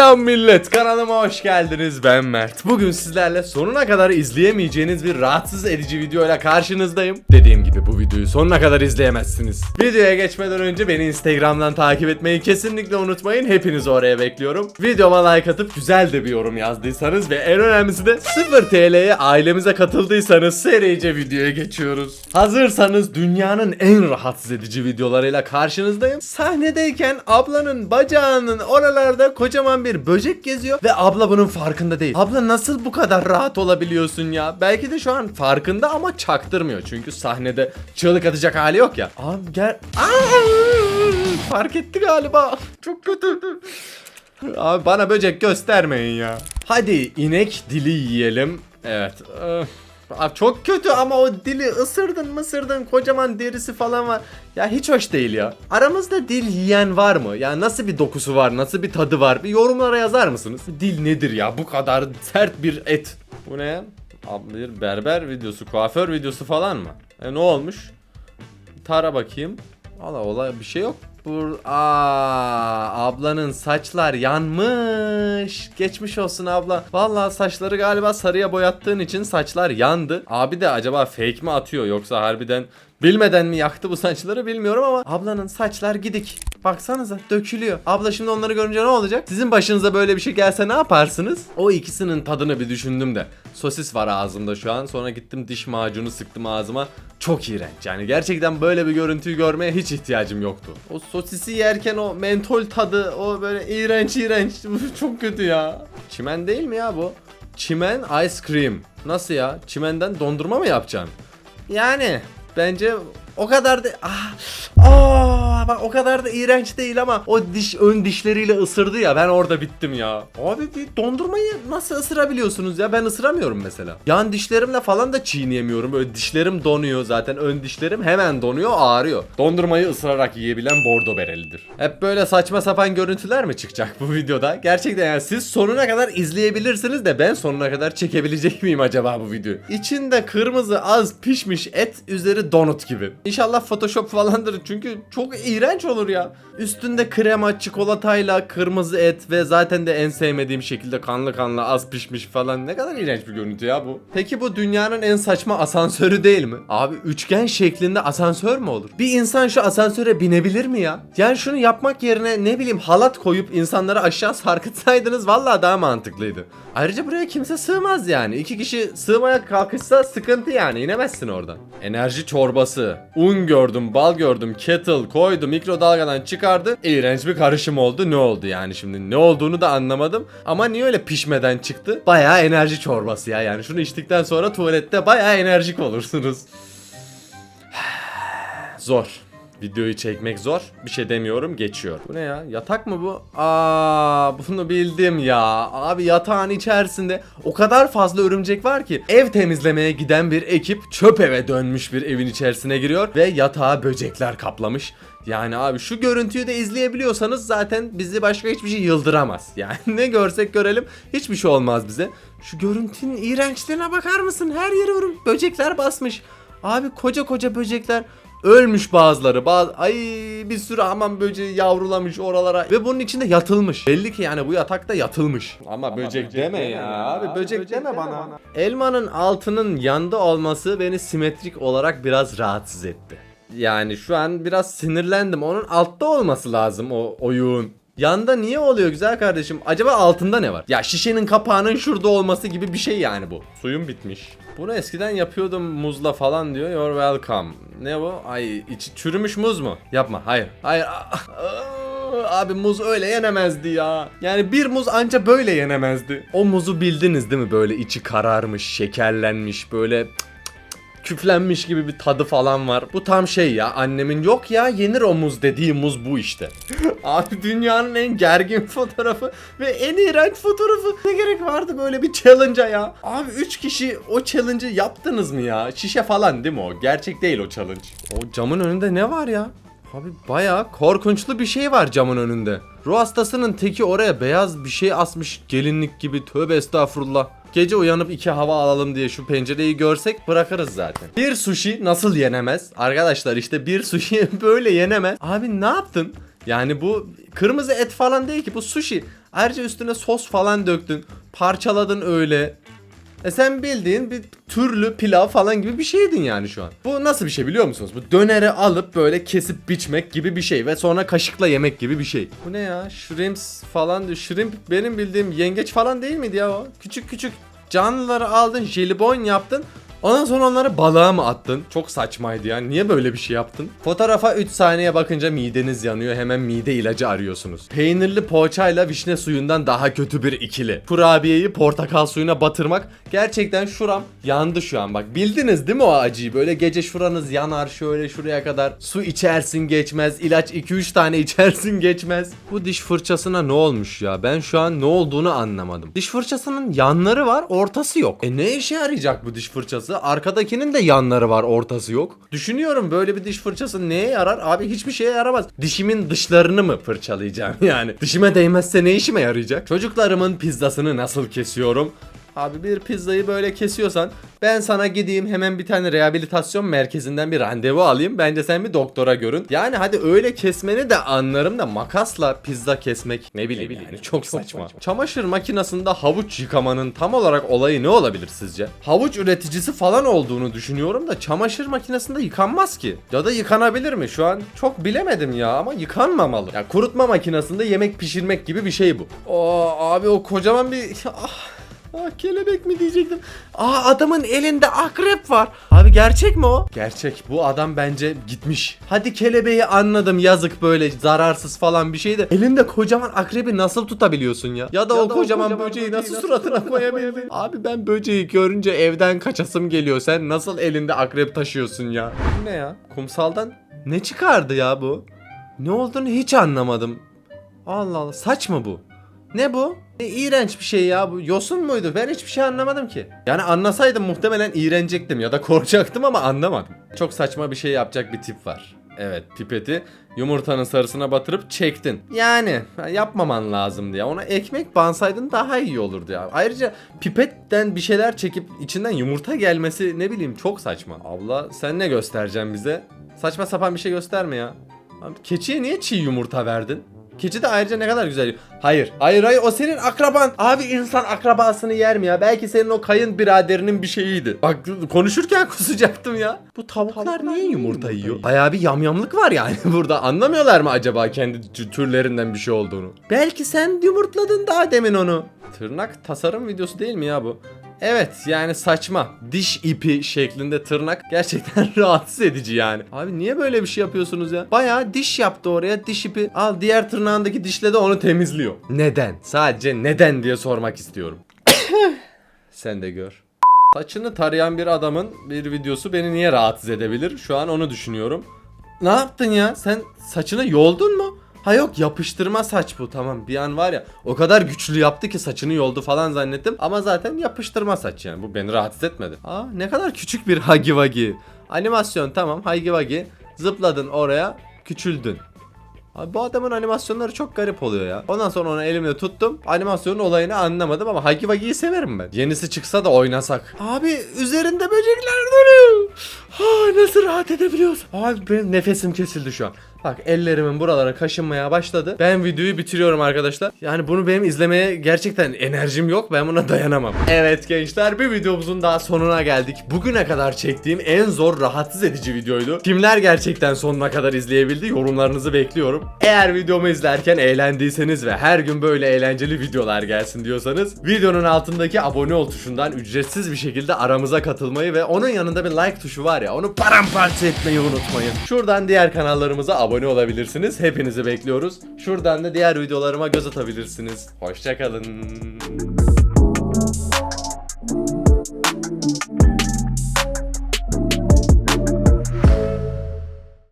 Selam millet kanalıma hoş geldiniz. Ben Mert. Bugün sizlerle sonuna kadar izleyemeyeceğiniz bir rahatsız edici videoyla karşınızdayım. Dediğim gibi bu videoyu sonuna kadar izleyemezsiniz. Videoya geçmeden önce beni instagramdan takip etmeyi kesinlikle unutmayın. Hepinizi oraya bekliyorum. Videoma like atıp güzel de bir yorum yazdıysanız Ve en önemlisi de 0 TL'ye ailemize katıldıysanız serice videoya geçiyoruz. Hazırsanız dünyanın en rahatsız edici videolarıyla karşınızdayım. Sahnedeyken ablanın bacağının oralarda kocaman bir böcek geziyor ve abla bunun farkında değil. Abla nasıl bu kadar rahat olabiliyorsun ya? Belki de şu an farkında ama çaktırmıyor. Çünkü sahnede çığlık atacak hali yok ya. Abi gel. Aa! Fark etti galiba. Çok kötü. Abi bana böcek göstermeyin ya. Hadi inek dili yiyelim. Evet. Abi çok kötü ama o dili ısırdın mısırdın kocaman derisi falan var. Ya hiç hoş değil ya. Aramızda dil yiyen var mı? Ya nasıl bir dokusu var? Nasıl bir tadı var? Bir yorumlara yazar mısınız? Dil nedir ya? Bu kadar sert bir et. Bu ne? Abi bir berber videosu, kuaför videosu falan mı? E ne olmuş? Tara bakayım. Valla olay bir şey yok. Bur Aa, ablanın saçlar yanmış. Geçmiş olsun abla. Vallahi saçları galiba sarıya boyattığın için saçlar yandı. Abi de acaba fake mi atıyor yoksa harbiden bilmeden mi yaktı bu saçları bilmiyorum ama ablanın saçlar gidik. Baksanıza dökülüyor. Abla şimdi onları görünce ne olacak? Sizin başınıza böyle bir şey gelse ne yaparsınız? O ikisinin tadını bir düşündüm de. Sosis var ağzımda şu an. Sonra gittim diş macunu sıktım ağzıma. Çok iğrenç. Yani gerçekten böyle bir görüntüyü görmeye hiç ihtiyacım yoktu. O sosisi yerken o mentol tadı o böyle iğrenç iğrenç. Çok kötü ya. Çimen değil mi ya bu? Çimen ice cream. Nasıl ya? Çimenden dondurma mı yapacaksın? Yani bence o kadar da ah, aa, bak o kadar da iğrenç değil ama o diş ön dişleriyle ısırdı ya ben orada bittim ya. Abi bir dondurmayı nasıl ısırabiliyorsunuz ya ben ısıramıyorum mesela. Yan dişlerimle falan da çiğneyemiyorum böyle dişlerim donuyor zaten ön dişlerim hemen donuyor ağrıyor. Dondurmayı ısırarak yiyebilen bordo berelidir. Hep böyle saçma sapan görüntüler mi çıkacak bu videoda? Gerçekten yani siz sonuna kadar izleyebilirsiniz de ben sonuna kadar çekebilecek miyim acaba bu videoyu? İçinde kırmızı az pişmiş et üzeri donut gibi. İnşallah Photoshop falandır çünkü çok iğrenç olur ya. Üstünde krema, çikolatayla, kırmızı et ve zaten de en sevmediğim şekilde kanlı kanlı az pişmiş falan. Ne kadar iğrenç bir görüntü ya bu. Peki bu dünyanın en saçma asansörü değil mi? Abi üçgen şeklinde asansör mü olur? Bir insan şu asansöre binebilir mi ya? Yani şunu yapmak yerine ne bileyim halat koyup insanları aşağı sarkıtsaydınız vallahi daha mantıklıydı. Ayrıca buraya kimse sığmaz yani. İki kişi sığmaya kalkışsa sıkıntı yani. inemezsin oradan. Enerji çorbası. Un gördüm, bal gördüm, kettle koydu, mikrodalgadan çıkardı. İğrenç bir karışım oldu. Ne oldu yani şimdi? Ne olduğunu da anlamadım. Ama niye öyle pişmeden çıktı? Bayağı enerji çorbası ya. Yani şunu içtikten sonra tuvalette bayağı enerjik olursunuz. Zor. Videoyu çekmek zor. Bir şey demiyorum geçiyor. Bu ne ya? Yatak mı bu? Aa, bunu bildim ya. Abi yatağın içerisinde o kadar fazla örümcek var ki ev temizlemeye giden bir ekip çöp eve dönmüş bir evin içerisine giriyor ve yatağı böcekler kaplamış. Yani abi şu görüntüyü de izleyebiliyorsanız zaten bizi başka hiçbir şey yıldıramaz. Yani ne görsek görelim hiçbir şey olmaz bize. Şu görüntünün iğrençliğine bakar mısın? Her yere örüm böcekler basmış. Abi koca koca böcekler Ölmüş bazıları. Bazı ay bir sürü hamam böceği yavrulamış oralara ve bunun içinde yatılmış. Belli ki yani bu yatakta yatılmış. Ama, böcek, deme ya. Abi böcek, deme bana. Elmanın altının yanda olması beni simetrik olarak biraz rahatsız etti. Yani şu an biraz sinirlendim. Onun altta olması lazım o oyun. Yanda niye oluyor güzel kardeşim? Acaba altında ne var? Ya şişenin kapağının şurada olması gibi bir şey yani bu. Suyum bitmiş. Bunu eskiden yapıyordum muzla falan diyor. You're welcome. Ne bu? Ay içi çürümüş muz mu? Yapma. Hayır. Hayır. Abi muz öyle yenemezdi ya. Yani bir muz anca böyle yenemezdi. O muzu bildiniz değil mi? Böyle içi kararmış, şekerlenmiş, böyle küflenmiş gibi bir tadı falan var. Bu tam şey ya annemin yok ya yenir o muz dediği muz bu işte. Abi dünyanın en gergin fotoğrafı ve en iğrenç fotoğrafı. Ne gerek vardı böyle bir challenge'a ya? Abi 3 kişi o challenge'ı yaptınız mı ya? Şişe falan değil mi o? Gerçek değil o challenge. O camın önünde ne var ya? Abi bayağı korkunçlu bir şey var camın önünde. Ruh hastasının teki oraya beyaz bir şey asmış gelinlik gibi tövbe estağfurullah. Gece uyanıp iki hava alalım diye şu pencereyi görsek bırakırız zaten. Bir sushi nasıl yenemez? Arkadaşlar işte bir sushi böyle yenemez. Abi ne yaptın? Yani bu kırmızı et falan değil ki bu sushi. Ayrıca üstüne sos falan döktün. Parçaladın öyle. E sen bildiğin bir türlü pilav falan gibi bir şeydin yani şu an. Bu nasıl bir şey biliyor musunuz? Bu döneri alıp böyle kesip biçmek gibi bir şey ve sonra kaşıkla yemek gibi bir şey. Bu ne ya? Shrimps falan diyor. Shrimp benim bildiğim yengeç falan değil miydi ya o? Küçük küçük canlıları aldın, jelibon yaptın. Ondan sonra onları balığa mı attın? Çok saçmaydı ya. Niye böyle bir şey yaptın? Fotoğrafa 3 saniye bakınca mideniz yanıyor. Hemen mide ilacı arıyorsunuz. Peynirli poğaçayla vişne suyundan daha kötü bir ikili. Kurabiyeyi portakal suyuna batırmak. Gerçekten şuram yandı şu an. Bak bildiniz değil mi o acıyı? Böyle gece şuranız yanar şöyle şuraya kadar. Su içersin geçmez. ilaç 2-3 tane içersin geçmez. Bu diş fırçasına ne olmuş ya? Ben şu an ne olduğunu anlamadım. Diş fırçasının yanları var, ortası yok. E ne işe yarayacak bu diş fırçası? Arkadakinin de yanları var, ortası yok. Düşünüyorum böyle bir diş fırçası neye yarar? Abi hiçbir şeye yaramaz. Dişimin dışlarını mı fırçalayacağım yani? Dişime değmezse ne işime yarayacak? Çocuklarımın pizzasını nasıl kesiyorum? Abi bir pizzayı böyle kesiyorsan ben sana gideyim hemen bir tane rehabilitasyon merkezinden bir randevu alayım. Bence sen bir doktora görün. Yani hadi öyle kesmeni de anlarım da makasla pizza kesmek ne bileyim, yani çok, saçma. Çamaşır makinesinde havuç yıkamanın tam olarak olayı ne olabilir sizce? Havuç üreticisi falan olduğunu düşünüyorum da çamaşır makinesinde yıkanmaz ki. Ya da yıkanabilir mi? Şu an çok bilemedim ya ama yıkanmamalı. Ya kurutma makinesinde yemek pişirmek gibi bir şey bu. Oo abi o kocaman bir ah Ah kelebek mi diyecektim. Aa adamın elinde akrep var. Abi gerçek mi o? Gerçek. Bu adam bence gitmiş. Hadi kelebeği anladım yazık böyle zararsız falan bir şey de. Elinde kocaman akrebi nasıl tutabiliyorsun ya? Ya da o kocaman, böceği nasıl suratına koyabildin? Abi ben böceği görünce evden kaçasım geliyor. Sen nasıl elinde akrep taşıyorsun ya? Ne ya? Kumsaldan ne çıkardı ya bu? Ne olduğunu hiç anlamadım. Allah Allah saç mı bu? Ne bu? E, iğrenç bir şey ya bu. Yosun muydu? Ben hiçbir şey anlamadım ki. Yani anlasaydım muhtemelen iğrenecektim ya da korkacaktım ama anlamadım. Çok saçma bir şey yapacak bir tip var. Evet pipeti yumurtanın sarısına batırıp çektin. Yani yapmaman lazımdı ya. Ona ekmek bansaydın daha iyi olurdu ya. Ayrıca pipetten bir şeyler çekip içinden yumurta gelmesi ne bileyim çok saçma. Abla sen ne göstereceksin bize? Saçma sapan bir şey gösterme ya. Keçiye niye çiğ yumurta verdin? Keçi de ayrıca ne kadar güzel. Hayır. Hayır hayır o senin akraban. Abi insan akrabasını yer mi ya? Belki senin o kayın biraderinin bir şeyiydi. Bak konuşurken kusacaktım ya. Bu tavuklar, niye yumurta yiyor? Bayağı bir yamyamlık var yani burada. Anlamıyorlar mı acaba kendi tü- türlerinden bir şey olduğunu? Belki sen yumurtladın daha demin onu. Tırnak tasarım videosu değil mi ya bu? Evet yani saçma. Diş ipi şeklinde tırnak gerçekten rahatsız edici yani. Abi niye böyle bir şey yapıyorsunuz ya? Bayağı diş yaptı oraya diş ipi. Al diğer tırnağındaki dişle de onu temizliyor. Neden? Sadece neden diye sormak istiyorum. Sen de gör. Saçını tarayan bir adamın bir videosu beni niye rahatsız edebilir? Şu an onu düşünüyorum. Ne yaptın ya? Sen saçını yoldun mu? Ha yok yapıştırma saç bu tamam bir an var ya o kadar güçlü yaptı ki saçını yoldu falan zannettim ama zaten yapıştırma saç yani bu beni rahatsız etmedi. Aa ne kadar küçük bir Hagi Wagi. Animasyon tamam Hagi Wagi zıpladın oraya küçüldün. Abi bu adamın animasyonları çok garip oluyor ya. Ondan sonra onu elimle tuttum. Animasyonun olayını anlamadım ama Hagi Wagi'yi severim ben. Yenisi çıksa da oynasak. Abi üzerinde böcekler duruyor. Ha nasıl rahat edebiliyorsun? Abi benim nefesim kesildi şu an. Bak ellerimin buralara kaşınmaya başladı. Ben videoyu bitiriyorum arkadaşlar. Yani bunu benim izlemeye gerçekten enerjim yok. Ben buna dayanamam. Evet gençler bir videomuzun daha sonuna geldik. Bugüne kadar çektiğim en zor rahatsız edici videoydu. Kimler gerçekten sonuna kadar izleyebildi? Yorumlarınızı bekliyorum. Eğer videomu izlerken eğlendiyseniz ve her gün böyle eğlenceli videolar gelsin diyorsanız videonun altındaki abone ol tuşundan ücretsiz bir şekilde aramıza katılmayı ve onun yanında bir like tuşu var ya onu paramparça etmeyi unutmayın. Şuradan diğer kanallarımıza abone olabilirsiniz. Hepinizi bekliyoruz. Şuradan da diğer videolarıma göz atabilirsiniz. Hoşçakalın.